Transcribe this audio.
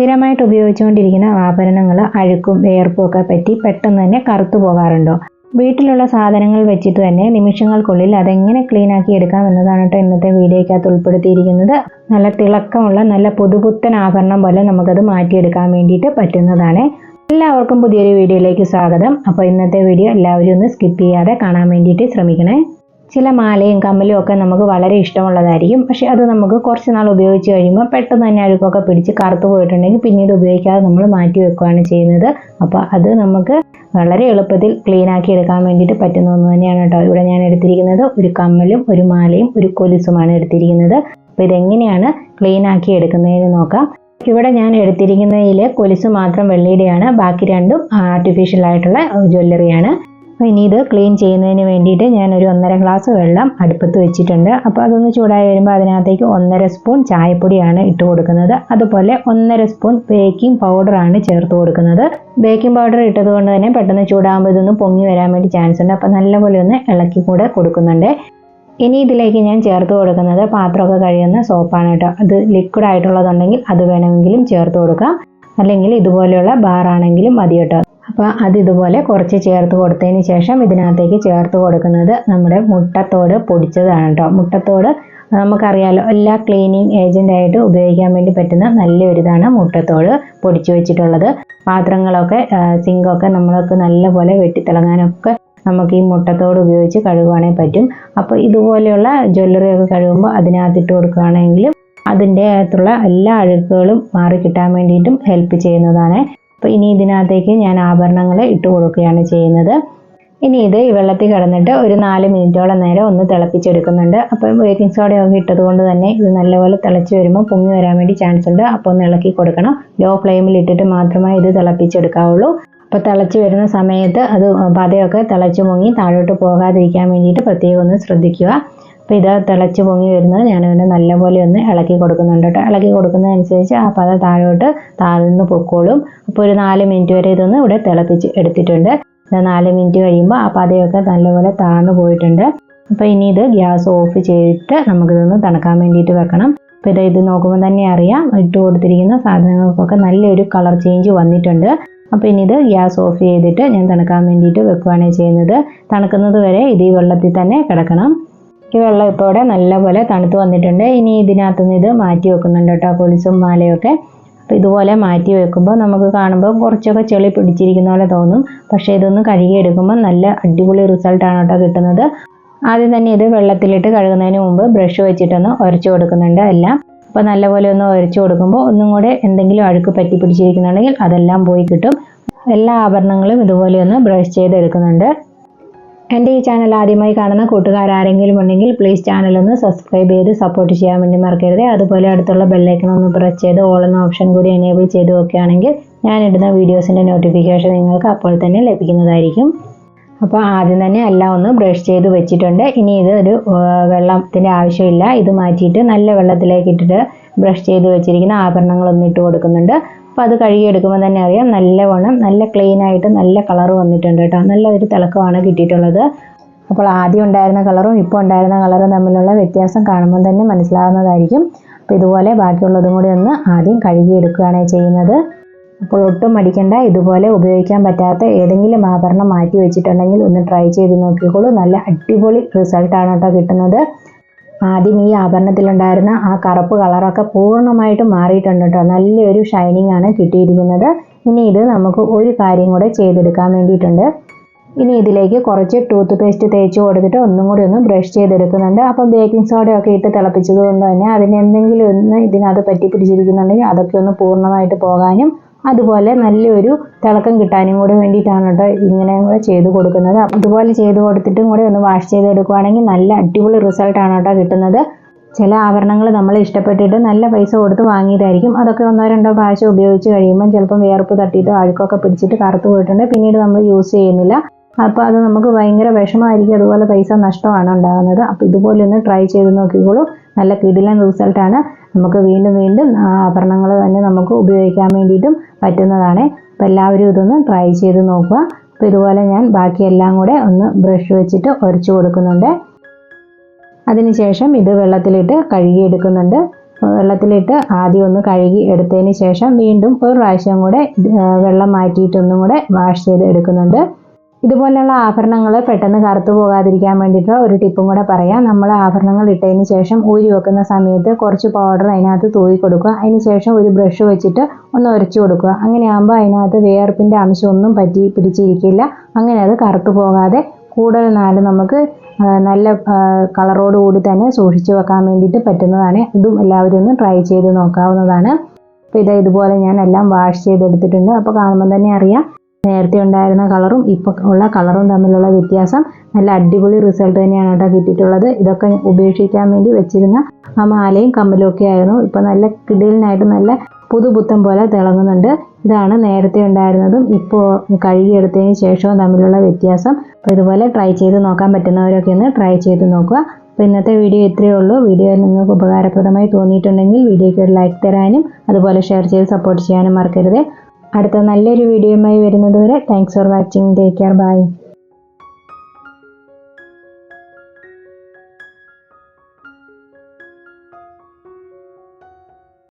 സ്ഥിരമായിട്ട് ഉപയോഗിച്ചുകൊണ്ടിരിക്കുന്ന ആഭരണങ്ങൾ അഴുക്കും വേർപ്പും ഒക്കെ പറ്റി പെട്ടെന്ന് തന്നെ കറുത്തു പോകാറുണ്ടോ? വീട്ടിലുള്ള സാധനങ്ങൾ വെച്ചിട്ട് തന്നെ നിമിഷങ്ങൾക്കുള്ളിൽ അതെങ്ങനെ ക്ലീൻ ആക്കി എടുക്കാം എന്നതാണ് കേട്ടോ ഇന്നത്തെ വീഡിയോയ്ക്കകത്ത് ഉൾപ്പെടുത്തിയിരിക്കുന്നത്. നല്ല തിളക്കമുള്ള നല്ല പുതുപുത്തൻ ആഭരണം പോലെ നമുക്കത് മാറ്റിയെടുക്കാൻ വേണ്ടിയിട്ട് പറ്റുന്നതാണ്. എല്ലാവർക്കും പുതിയൊരു വീഡിയോയിലേക്ക് സ്വാഗതം. അപ്പോൾ ഇന്നത്തെ വീഡിയോ എല്ലാവരും ഒന്ന് സ്കിപ്പ് ചെയ്യാതെ കാണാൻ വേണ്ടിയിട്ട് ശ്രമിക്കണേ. ചില മാലയും കമ്മലും ഒക്കെ നമുക്ക് വളരെ ഇഷ്ടമുള്ളതായിരിക്കും. പക്ഷെ അത് നമുക്ക് കുറച്ച് നാൾ ഉപയോഗിച്ച് കഴിയുമ്പോൾ പെട്ടെന്ന് തന്നെ അഴുക്കൊക്കെ പിടിച്ച് കറുത്തു പോയിട്ടുണ്ടെങ്കിൽ പിന്നീട് ഉപയോഗിക്കാതെ നമ്മൾ മാറ്റി വെക്കുകയാണ് ചെയ്യുന്നത്. അപ്പോൾ അത് നമുക്ക് വളരെ എളുപ്പത്തിൽ ക്ലീൻ ആക്കി എടുക്കാൻ വേണ്ടിയിട്ട് പറ്റുന്ന ഒന്ന് തന്നെയാണ് കേട്ടോ. ഇവിടെ ഞാൻ എടുത്തിരിക്കുന്നത് ഒരു കമ്മലും ഒരു മാലയും ഒരു കൊലുസുമാണ് എടുത്തിരിക്കുന്നത്. അപ്പോൾ ഇതെങ്ങനെയാണ് ക്ലീൻ ആക്കി എടുക്കുന്നതെന്ന് നോക്കാം. ഇവിടെ ഞാൻ എടുത്തിരിക്കുന്നതിൽ കൊലുസ് മാത്രം വെള്ളിയുടെയാണ്. ബാക്കി രണ്ടും ആർട്ടിഫിഷ്യൽ ആയിട്ടുള്ള ജ്വല്ലറിയാണ്. അപ്പോൾ ഇനി ഇത് ക്ലീൻ ചെയ്യുന്നതിന് വേണ്ടിയിട്ട് ഞാൻ ഒരു ഒന്നര ഗ്ലാസ് വെള്ളം അടുപ്പത്ത് വെച്ചിട്ടുണ്ട്. അപ്പോൾ അതൊന്ന് ചൂടായി വരുമ്പോൾ അതിനകത്തേക്ക് ഒന്നര സ്പൂൺ ചായപ്പൊടിയാണ് ഇട്ട് കൊടുക്കുന്നത്. അതുപോലെ ഒന്നര സ്പൂൺ ബേക്കിംഗ് പൗഡറാണ് ചേർത്ത് കൊടുക്കുന്നത്. ബേക്കിംഗ് പൗഡർ ഇട്ടത് കൊണ്ട് തന്നെ പെട്ടെന്ന് ചൂടാകുമ്പോൾ ഇതൊന്ന് പൊങ്ങി വരാൻ വേണ്ടി ചാൻസ് ഉണ്ട്. അപ്പോൾ നല്ലപോലെ ഒന്ന് ഇളക്കി കൂടെ കൊടുക്കുന്നുണ്ട്. ഇനി ഇതിലേക്ക് ഞാൻ ചേർത്ത് കൊടുക്കുന്നത് പാത്രമൊക്കെ കഴിയുന്ന സോപ്പാണ് കേട്ടോ. അത് ലിക്വിഡ് ആയിട്ടുള്ളതുണ്ടെങ്കിൽ അത് വേണമെങ്കിലും ചേർത്ത് കൊടുക്കാം. അല്ലെങ്കിൽ ഇതുപോലെയുള്ള ബാറാണെങ്കിലും മതി കേട്ടോ. അപ്പോൾ അത് ഇതുപോലെ കുറച്ച് ചേർത്ത് കൊടുത്തതിന് ശേഷം ഇതിനകത്തേക്ക് ചേർത്ത് കൊടുക്കുന്നത് നമ്മുടെ മുട്ടത്തോട് പൊടിച്ചതാണ് കേട്ടോ. മുട്ടത്തോട് നമുക്കറിയാലോ എല്ലാ ക്ലീനിങ് ഏജന്റായിട്ട് ഉപയോഗിക്കാൻ വേണ്ടി പറ്റുന്ന നല്ലൊരിതാണ് മുട്ടത്തോട് പൊടിച്ചു വെച്ചിട്ടുള്ളത്. പാത്രങ്ങളൊക്കെ സിങ്കൊക്കെ നമ്മൾക്ക് നല്ലപോലെ വെട്ടിത്തിളങ്ങാനൊക്കെ നമുക്ക് ഈ മുട്ടത്തോട് ഉപയോഗിച്ച് കഴുകുവാണെങ്കിൽ പറ്റും. അപ്പോൾ ഇതുപോലെയുള്ള ജ്വല്ലറി ഒക്കെ കഴുകുമ്പോൾ അതിനകത്തിട്ട് കൊടുക്കുകയാണെങ്കിലും അതിന്റെ അകത്തുള്ള എല്ലാ അഴുക്കുകളും മാറി കിട്ടാൻ വേണ്ടിയിട്ടും ഹെൽപ്പ് ചെയ്യുന്നതാണ്. അപ്പോൾ ഇനി ഇതിനകത്തേക്ക് ഞാൻ ആഭരണങ്ങൾ ഇട്ട് കൊടുക്കുകയാണ് ചെയ്യുന്നത്. ഇനി ഇത് ഈ വെള്ളത്തിൽ കിടന്നിട്ട് ഒരു നാല് മിനിറ്റോളം നേരം ഒന്ന് തിളപ്പിച്ചെടുക്കുന്നുണ്ട്. അപ്പം ബേക്കിംഗ് സോഡയൊക്കെ ഇട്ടത് കൊണ്ട് തന്നെ ഇത് നല്ലപോലെ തിളച്ച് വരുമ്പോൾ പൊങ്ങി വരാൻ വേണ്ടി ചാൻസ് ഉണ്ട്. അപ്പോൾ ഒന്ന് ഇളക്കി കൊടുക്കണം. ലോ ഫ്ലെയിമിൽ ഇട്ടിട്ട് മാത്രമേ ഇത് തിളപ്പിച്ചെടുക്കാവുള്ളൂ. അപ്പോൾ തിളച്ച് വരുന്ന സമയത്ത് അത് പതയൊക്കെ തിളച്ച് മുങ്ങി താഴോട്ട് പോകാതിരിക്കാൻ വേണ്ടിയിട്ട് പ്രത്യേകം ഒന്ന് ശ്രദ്ധിക്കുക. അപ്പോൾ ഇത് തിളച്ച് പൊങ്ങി വരുന്നത് ഞാനതിനെ നല്ലപോലെ ഒന്ന് ഇളക്കി കൊടുക്കുന്നുണ്ട് കേട്ടോ. ഇളക്കി കൊടുക്കുന്നതനുസരിച്ച് ആ പത താഴോട്ട് താഴ്ന്ന് പൊക്കോളും. അപ്പോൾ ഒരു നാല് മിനിറ്റ് വരെ ഇതൊന്ന് ഇവിടെ തിളപ്പിച്ച് എടുത്തിട്ടുണ്ട്. നാല് മിനിറ്റ് കഴിയുമ്പോൾ ആ പതയൊക്കെ നല്ലപോലെ താഴ്ന്നു പോയിട്ടുണ്ട്. അപ്പോൾ ഇനി ഇത് ഗ്യാസ് ഓഫ് ചെയ്തിട്ട് നമുക്കിതൊന്ന് തണുക്കാൻ വേണ്ടിയിട്ട് വെക്കണം. അപ്പോൾ ഇത് ഇത് നോക്കുമ്പോൾ തന്നെ അറിയാം ഇട്ട് കൊടുത്തിരിക്കുന്ന സാധനങ്ങൾക്കൊക്കെ നല്ലൊരു കളർ ചേഞ്ച് വന്നിട്ടുണ്ട്. അപ്പോൾ ഇനി ഇത് ഗ്യാസ് ഓഫ് ചെയ്തിട്ട് ഞാൻ തണുക്കാൻ വേണ്ടിയിട്ട് വെക്കുകയാണ് ചെയ്യുന്നത്. തണുക്കുന്നത് വരെ ഇത് ഈ വെള്ളത്തിൽ തന്നെ കിടക്കണം. ഈ വെള്ളം ഇപ്പോൾ ഇവിടെ നല്ലപോലെ തണുത്ത് വന്നിട്ടുണ്ട്. ഇനി ഇതിനകത്തുനിന്ന് ഇത് മാറ്റി വെക്കുന്നുണ്ട് കേട്ടോ കൊലുസും മാലയൊക്കെ. അപ്പോൾ ഇതുപോലെ മാറ്റി വെക്കുമ്പോൾ നമുക്ക് കാണുമ്പോൾ കുറച്ചൊക്കെ ചെളി പിടിച്ചിരിക്കുന്ന പോലെ തോന്നും. പക്ഷേ ഇതൊന്ന് കഴുകിയെടുക്കുമ്പോൾ നല്ല അടിപൊളി റിസൾട്ടാണ് കേട്ടോ കിട്ടുന്നത്. ആദ്യം തന്നെ ഇത് വെള്ളത്തിലിട്ട് കഴുകുന്നതിന് മുമ്പ് ബ്രഷ് വെച്ചിട്ടൊന്ന് ഉരച്ചു കൊടുക്കുന്നുണ്ട് എല്ലാം. അപ്പോൾ നല്ലപോലെ ഒന്ന് ഉരച്ചു കൊടുക്കുമ്പോൾ ഒന്നും കൂടെ എന്തെങ്കിലും അഴുക്ക് പറ്റി പിടിച്ചിരിക്കുന്നുണ്ടെങ്കിൽ അതെല്ലാം പോയി കിട്ടും. എല്ലാ ആഭരണങ്ങളും ഇതുപോലെ ഒന്ന് ബ്രഷ് ചെയ്തെടുക്കുന്നുണ്ട്. എന്റെ ഈ ചാനൽ ആദ്യമായി കാണുന്ന കൂട്ടുകാർ ആരെങ്കിലും ഉണ്ടെങ്കിൽ പ്ലീസ് ചാനൽ ഒന്ന് സബ്സ്ക്രൈബ് ചെയ്ത് സപ്പോർട്ട് ചെയ്യാൻ വേണ്ടി മറക്കരുത്. അതുപോലെ അടുത്തുള്ള ബെല്ലൈക്കൺ ഒന്ന് പ്രസ് ചെയ്ത് ഓൾ എന്ന ഓപ്ഷൻ കൂടി എനേബിൾ ചെയ്ത് വെക്കുകയാണെങ്കിൽ ഇടുന്ന വീഡിയോസിന്റെ നോട്ടിഫിക്കേഷൻ നിങ്ങൾക്ക് അപ്പോൾ തന്നെ ലഭിക്കുന്നതായിരിക്കും. അപ്പോൾ ആദ്യം തന്നെ എല്ലാം ഒന്ന് ബ്രഷ് ചെയ്ത് വെച്ചിട്ടുണ്ട്. ഇനി ഇത് ഒരു വെള്ളത്തിന്റെ ആവശ്യമില്ല. ഇത് മാറ്റിയിട്ട് നല്ല വെള്ളത്തിലേക്ക് ഇട്ടിട്ട് ബ്രഷ് ചെയ്ത് വെച്ചിരിക്കുന്ന ആഭരണങ്ങളൊന്നും ഇട്ട് കൊടുക്കുന്നുണ്ട്. അപ്പോൾ അത് കഴുകിയെടുക്കുമ്പോൾ തന്നെ അറിയാം നല്ല വണ്ണം നല്ല ക്ലീൻ ആയിട്ട് നല്ല കളർ വന്നിട്ടുണ്ട് കേട്ടോ. നല്ല ഒരു തിളക്കമാണ് കിട്ടിയിട്ടുള്ളത്. അപ്പോൾ ആദ്യം ഉണ്ടായിരുന്ന കളറും ഇപ്പോൾ ഉണ്ടായിരുന്ന കളറും തമ്മിലുള്ള വ്യത്യാസം കാണുമ്പോൾ തന്നെ മനസ്സിലാവുന്നതായിരിക്കും. അപ്പോൾ ഇതുപോലെ ബാക്കിയുള്ളതും കൂടി ഒന്ന് ആദ്യം കഴുകിയെടുക്കുകയാണ് ചെയ്യുന്നത്. അപ്പോൾ ഒട്ടും മടിക്കണ്ട ഇതുപോലെ ഉപയോഗിക്കാൻ പറ്റാത്ത ഏതെങ്കിലും ആഭരണം മാറ്റി വെച്ചിട്ടുണ്ടെങ്കിൽ ഒന്ന് ട്രൈ ചെയ്ത് നോക്കിക്കോളൂ. നല്ല അടിപൊളി റിസൾട്ടാണ് കേട്ടോ കിട്ടുന്നത്. ആദ്യം ഈ ആഭരണത്തിലുണ്ടായിരുന്ന ആ കറുപ്പ് കളറൊക്കെ പൂർണമായിട്ട് മാറിയിട്ടുണ്ട് കേട്ടോ നല്ലൊരു ഷൈനിങ് ആണ് കിട്ടിയിരിക്കുന്നത്. ഇനി ഇത് നമുക്ക് ഒരു കാര്യം കൂടെ ചെയ്തെടുക്കാൻ വേണ്ടിയിട്ടുണ്ട്. ഇനി ഇതിലേക്ക് കുറച്ച് ടൂത്ത് പേസ്റ്റ് തേച്ച് കൊടുത്തിട്ട് ഒന്നും കൂടി ഒന്ന് ബ്രഷ് ചെയ്തെടുക്കുന്നുണ്ട്. അപ്പം ബേക്കിംഗ് സോഡയൊക്കെ ഇട്ട് തിളപ്പിച്ചത് കൊണ്ട് തന്നെ അതിന് എന്തെങ്കിലും ഒന്ന് ഇതിനകത്ത് പറ്റി പിടിച്ചിരിക്കുന്നുണ്ടെങ്കിൽ അതൊക്കെ ഒന്ന് പൂർണമായിട്ട് പോകാനും അതുപോലെ നല്ലൊരു തിളക്കം കിട്ടാനും കൂടി വേണ്ടിയിട്ടാണ് കേട്ടോ ഇങ്ങനെ കൂടെ ചെയ്ത് കൊടുക്കുന്നത്. അതുപോലെ ചെയ്ത് കൊടുത്തിട്ടും കൂടെ ഒന്ന് വാഷ് ചെയ്തെടുക്കുവാണെങ്കിൽ നല്ല അടിപൊളി റിസൾട്ടാണ് കേട്ടോ കിട്ടുന്നത്. ചില ആഭരണങ്ങൾ നമ്മൾ ഇഷ്ടപ്പെട്ടിട്ട് നല്ല പൈസ കൊടുത്ത് വാങ്ങിയതായിരിക്കും. അതൊക്കെ ഒന്നോ രണ്ടോ പ്രാവശ്യം ഉപയോഗിച്ച് കഴിയുമ്പോൾ ചിലപ്പം വിയർപ്പ് തട്ടിയിട്ട് അഴുക്കൊക്കെ പിടിച്ചിട്ട് കറുത്ത് പോയിട്ടുണ്ട്. പിന്നീട് നമ്മൾ യൂസ് ചെയ്യുന്നില്ല. അപ്പോൾ അത് നമുക്ക് ഭയങ്കര വിഷമമായിരിക്കും അതുപോലെ പൈസ നഷ്ടമാണ് ഉണ്ടാകുന്നത്. അപ്പോൾ ഇതുപോലെ ഒന്ന് ട്രൈ ചെയ്ത് നോക്കിക്കോളൂ. നല്ല കിടിലൻ റിസൾട്ടാണ് നമുക്ക് വീണ്ടും വീണ്ടും ആഭരണങ്ങൾ തന്നെ നമുക്ക് ഉപയോഗിക്കാൻ വേണ്ടിയിട്ടും പറ്റുന്നതാണ്. അപ്പോൾ എല്ലാവരും ഇതൊന്ന് ട്രൈ ചെയ്ത് നോക്കുക. അപ്പോൾ ഇതുപോലെ ഞാൻ ബാക്കിയെല്ലാം കൂടെ ഒന്ന് ബ്രഷ് വെച്ചിട്ട് ഉരച്ചു കൊടുക്കുന്നുണ്ട്. അതിനുശേഷം ഇത് വെള്ളത്തിലിട്ട് കഴുകിയെടുക്കുന്നുണ്ട്. വെള്ളത്തിലിട്ട് ആദ്യം ഒന്ന് കഴുകി എടുത്തതിന് ശേഷം വീണ്ടും ഒരു പ്രാവശ്യം കൂടെ വെള്ളം മാറ്റിയിട്ടൊന്നും കൂടെ വാഷ് ചെയ്ത് എടുക്കുന്നുണ്ട്. ഇതുപോലെയുള്ള ആഭരണങ്ങൾ പെട്ടെന്ന് കറുത്തു പോകാതിരിക്കാൻ വേണ്ടിയിട്ട് ഒരു ടിപ്പും കൂടെ പറയാം. നമ്മൾ ആഭരണങ്ങൾ ഇട്ടതിന് ശേഷം ഊരി വെക്കുന്ന സമയത്ത് കുറച്ച് പൗഡർ അതിനകത്ത് തൂയി കൊടുക്കുക. അതിന് ശേഷം ഒരു ബ്രഷ് വെച്ചിട്ട് ഒന്ന് ഉരച്ചു കൊടുക്കുക. അങ്ങനെയാകുമ്പോൾ അതിനകത്ത് വേർപ്പിന്റെ അംശം ഒന്നും പറ്റി പിടിച്ചിരിക്കില്ല. അങ്ങനെ അത് കറുത്തു പോകാതെ കൂടുതൽ നാല് നമുക്ക് നല്ല കളറോടുകൂടി തന്നെ സൂക്ഷിച്ചു വെക്കാൻ വേണ്ടിയിട്ട് പറ്റുന്നതാണ്. ഇതും എല്ലാവരും ഒന്ന് ട്രൈ ചെയ്ത് നോക്കാവുന്നതാണ്. അപ്പോൾ ഇത് ഇതുപോലെ ഞാൻ എല്ലാം വാഷ് ചെയ്തെടുത്തിട്ടുണ്ട്. അപ്പോൾ കാണുമ്പോൾ തന്നെ അറിയാം നേരത്തെ ഉണ്ടായിരുന്ന കളറും ഇപ്പോൾ ഉള്ള കളറും തമ്മിലുള്ള വ്യത്യാസം. നല്ല അടിപൊളി റിസൾട്ട് തന്നെയാണ് കേട്ടോ കിട്ടിയിട്ടുള്ളത്. ഇതൊക്കെ ഉപേക്ഷിക്കാൻ വേണ്ടി വെച്ചിരുന്ന ആ മാലയും കമ്മലും ഒക്കെ ആയിരുന്നു. ഇപ്പോൾ നല്ല കിടിലിനായിട്ട് നല്ല പുതുപുത്തൻ പോലെ തിളങ്ങുന്നുണ്ട്. ഇതാണ് നേരത്തെ ഉണ്ടായിരുന്നതും ഇപ്പോൾ കഴുകിയെടുത്തതിന് ശേഷവും തമ്മിലുള്ള വ്യത്യാസം. അപ്പോൾ ഇതുപോലെ ട്രൈ ചെയ്ത് നോക്കാൻ പറ്റുന്നവരൊക്കെ ഒന്ന് ട്രൈ ചെയ്ത് നോക്കുക. അപ്പോൾ ഇന്നത്തെ വീഡിയോ ഇത്രയേ ഉള്ളൂ. വീഡിയോ നിങ്ങൾക്ക് ഉപകാരപ്രദമായി തോന്നിയിട്ടുണ്ടെങ്കിൽ വീഡിയോയ്ക്ക് ഒരു ലൈക്ക് തരാനും അതുപോലെ ഷെയർ ചെയ്ത് സപ്പോർട്ട് ചെയ്യാനും മറക്കരുത്. അടുത്ത നല്ലൊരു വീഡിയോയുമായി വരുന്നതുവരെ thanks for watching take care bye